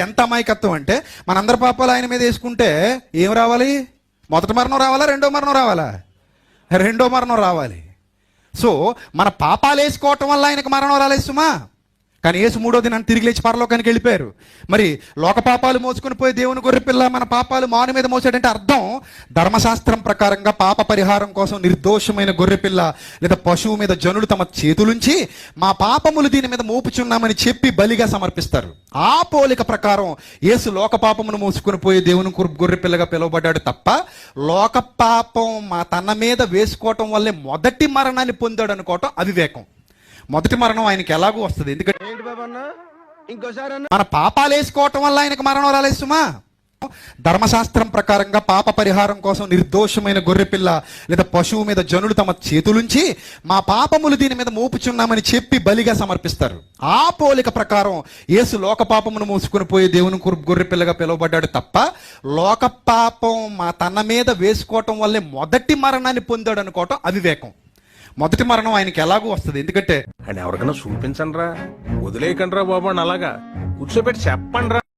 ఎంత అమాయకత్వం అంటే మనందరి పాపాలు ఆయన మీద వేసుకుంటే ఏం రావాలి? మొదటి మరణం రావాలా? రెండో మరణం రావాలా? రెండో మరణం రావాలి. సో మన పాపాలు వేసుకోవటం వల్ల ఆయనకు మరణం రాలేదు సుమా. కానీ యేసు మూడో దినాన్ని తిరిగి లేచి పరలోకానికి వెళ్ళిపోయారు. మరి లోక పాపాలు మోసుకొని పోయి దేవుని గొర్రె పిల్ల మన పాపాలు మాను మీద మోసాడంటే అర్థం ధర్మశాస్త్రం ప్రకారంగా పాప పరిహారం కోసం నిర్దోషమైన గొర్రె పిల్ల లేదా పశువు మీద జనులు తమ చేతులుంచి మా పాపములు దీని మీద మోపుచున్నామని చెప్పి బలిగా సమర్పిస్తారు. ఆ పోలిక ప్రకారం యేసు లోక పాపమును మోసుకొని పోయి దేవుని గొర్రె- గొర్రె పిల్లగా పిలువబడ్డాడు తప్ప లోక పాపం మా తన మీద వేసుకోవటం వల్లే మొదటి మరణాన్ని పొందాడు అనుకోవటం అవివేకం. మొదటి మరణం ఆయనకి ఎలాగూ వస్తుంది. ఎందుకంటే ఏంటి బాబు అన్న? ఇంకోసారి అన్న. మన పాపాలు వేసుకోవటం వల్ల ఆయనకు మరణం రాలేదు సుమా ధర్మశాస్త్రం ప్రకారంగా పాప పరిహారం కోసం నిర్దోషమైన గొర్రెపిల్ల లేదా పశువు మీద జనులు తమ చేతులుంచి మా పాపములు దీని మీద మోపుచున్నామని చెప్పి బలిగా సమర్పిస్తారు. ఆ పోలిక ప్రకారం యేసు లోక పాపమును మోసుకుని పోయి దేవుని గొర్రె- గొర్రె పిల్లగా పిలువబడ్డాడు తప్ప లోక పాపం మా తన మీద వేసుకోవటం వల్లే మొదటి మరణాన్ని పొందాడు అనుకోవటం అవివేకం. మొదటి మరణం ఆయనకి ఎలాగూ వస్తుంది. ఎందుకంటే ఆయన ఎవరికైనా చూపించండి రా వదిలేయకండి రా బాబు అని అలాగా. కూర్చోబెట్టి చెప్పండి రా